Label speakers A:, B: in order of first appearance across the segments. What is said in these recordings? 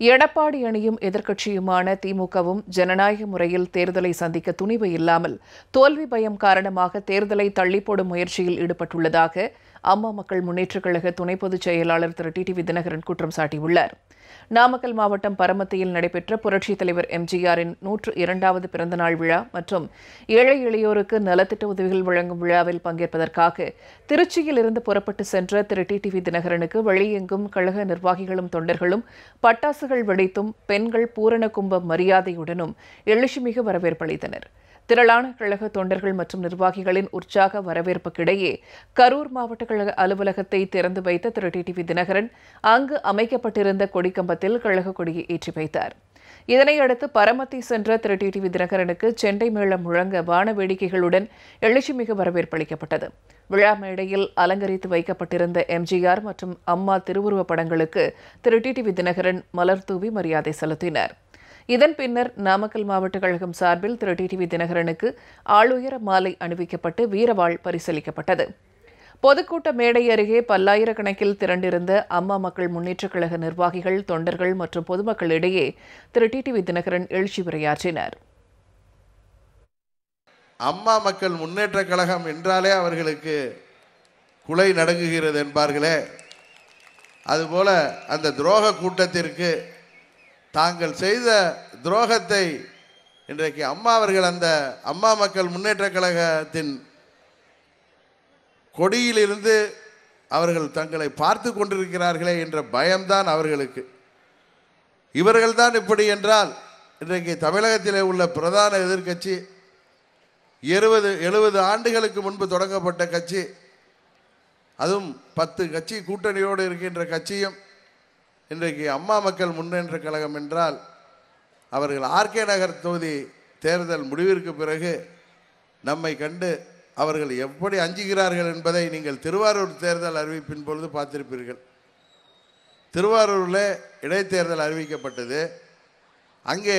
A: எடப்பாடி அணியும் எதிர்க்கட்சியுமான திமுகவும் ஜனநாயக முறையில் தேர்தலை சந்திக்க துணிவு இல்லாமல் தோல்வி பயம் காரணமாக தேர்தலை தள்ளிப்போடும் முயற்சியில் ஈடுபட்டுள்ளதாக அம்மா மக்கள் முன்னேற்றக் கழக துணை பொதுச் செயலாளர் திரு டிடிவி தினகரன் குற்றம் சாட்டியுள்ளார். நாமக்கல் மாவட்டம் பரமத்தியில் நடைபெற்ற புரட்சித் தலைவர் எம்ஜிஆரின் நூற்று இரண்டாவது பிறந்தநாள் விழா மற்றும் ஏழை எளியோருக்கு நலத்திட்ட உதவிகள் வழங்கும் விழாவில் பங்கேற்பதற்காக திருச்சியில் இருந்து புறப்பட்டு சென்ற திரு டிடிவி தினகரனுக்கு வழியெங்கும் கழக நிர்வாகிகளும் தொண்டர்களும் பட்டாசுகள் வெடித்தும் பெண்கள் பூரண கும்ப மரியாதையுடனும் எழுச்சிமிகு வரவேற்பளித்தனர் திரளான கழக தொண்டர்கள் மற்றும் நிர்வாகிகளின் உற்சாக வரவேற்புக்கிடையே கரூர் மாவட்ட கழக அலுவலகத்தை திறந்து வைத்த திரு. டிடிவி தினகரன் அங்கு அமைக்கப்பட்டிருந்த கொடிக்கம்பத்தில் கழக கொடியை ஏற்றி வைத்தார். இதனையடுத்து பரமத்தி சென்ற திரு. டிடிவி தினகரனுக்கு செண்டை மேளம் முழங்க வான வேடிக்கைகளுடன் எழுச்சிமிகு வரவேற்பளிக்கப்பட்டது விழா மேடையில் அலங்கரித்து வைக்கப்பட்டிருந்த எம்ஜிஆர் மற்றும் அம்மா திருவுருவப் படங்களுக்கு திரு. டிடிவி தினகரன் மலர் தூவி மரியாதை செலுத்தினார். இதன் பின்னர் நாமக்கல் மாவட்ட கழகம் சார்பில் திரு டிடிவி தினகரனுக்கு ஆளுயர மாலை அணிவிக்கப்பட்டு வீரவாள் பரிசளிக்கப்பட்டது. பொதுக்கூட்ட மேடை அருகே பல்லாயிரக்கணக்கில் திரண்டிருந்த அம்மா மக்கள் முன்னேற்றக் கழக நிர்வாகிகள் தொண்டர்கள் மற்றும் பொதுமக்களிடையே திரு டிடிவி தினகரன் எழுச்சி உரையாற்றினார்.
B: அம்மா மக்கள் முன்னேற்ற கழகம் என்றாலே அவர்களுக்கு குலை நடங்குகிறது என்பார்களே. அதுபோல அந்த துரோக கூட்டத்திற்கு தாங்கள் செய்த துரோகத்தை இன்றைக்கு அம்மா அவர்கள் அந்த அம்மா மக்கள் முன்னேற்ற கழகத்தின் கொடியிலிருந்து அவர்கள் தங்களை பார்த்து கொண்டிருக்கிறார்களே என்ற பயம்தான் அவர்களுக்கு. இவர்கள்தான் இப்படி என்றால் இன்றைக்கு தமிழகத்திலே உள்ள பிரதான எதிர்க்கட்சி இருபது எழுபது ஆண்டுகளுக்கு முன்பு தொடங்கப்பட்ட கட்சி அதுவும் பத்து கட்சி கூட்டணியோடு இருக்கின்ற கட்சியும் இன்றைக்கு அம்மா மக்கள் முன்னேற்ற கழகம் என்றால் அவர்கள் ஆர்கே நகர் தொகுதி தேர்தல் முடிவிற்கு பிறகு நம்மை கண்டு அவர்கள் எப்படி அஞ்சுகிறார்கள் என்பதை நீங்கள் திருவாரூர் தேர்தல் அறிவிப்பின் பொழுது பார்த்திருப்பீர்கள். திருவாரூரில் இடைத்தேர்தல் அறிவிக்கப்பட்டது. அங்கே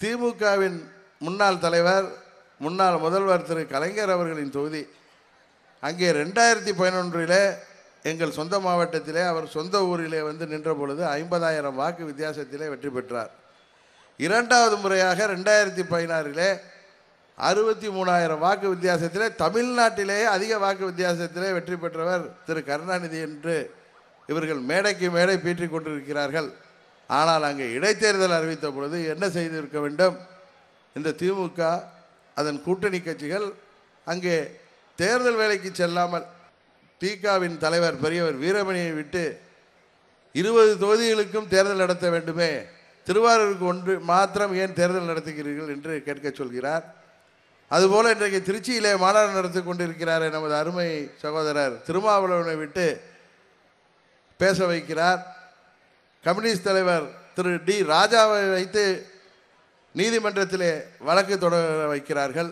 B: திமுகவின் முன்னாள் தலைவர் முன்னாள் முதல்வர் திரு கலைஞர் அவர்களின் தொகுதி. அங்கே ரெண்டாயிரத்தி பதினொன்றில் எங்கள் சொந்த மாவட்டத்திலே அவர் சொந்த ஊரிலே வந்து நின்ற பொழுது ஐம்பதாயிரம் வாக்கு வித்தியாசத்திலே வெற்றி பெற்றார். இரண்டாவது முறையாக ரெண்டாயிரத்தி பதினாறிலே அறுபத்தி மூணாயிரம் வாக்கு வித்தியாசத்திலே தமிழ்நாட்டிலேயே அதிக வாக்கு வித்தியாசத்திலே வெற்றி பெற்றவர் திரு கருணாநிதி என்று இவர்கள் மேடைக்கு மேடை பீற்றிக் கொண்டிருக்கிறார்கள். ஆனால் அங்கே இடைத்தேர்தல் அறிவித்த பொழுது என்ன செய்திருக்க வேண்டும்? இந்த திமுக அதன் கூட்டணி கட்சிகள் அங்கே தேர்தல் வேலைக்கு செல்லாமல் திகாவின் தலைவர் பெரியவர் வீரமணியை விட்டு இருபது தொகுதிகளுக்கும் தேர்தல் நடத்த வேண்டுமே திருவாரூருக்கு ஒன்று மாத்திரம் ஏன் தேர்தல் நடத்துகிறீர்கள் என்று கேட்க சொல்கிறார். அதுபோல இன்றைக்கு திருச்சியிலே மாநாடு நடத்தி கொண்டிருக்கிறார் நமது அருமை சகோதரர் திருமாவளவனை விட்டு பேச வைக்கிறார். கம்யூனிஸ்ட் தலைவர் திரு டி. ராஜாவை வைத்து நீதிமன்றத்திலே வழக்கு தொடர வைக்கிறார்கள்.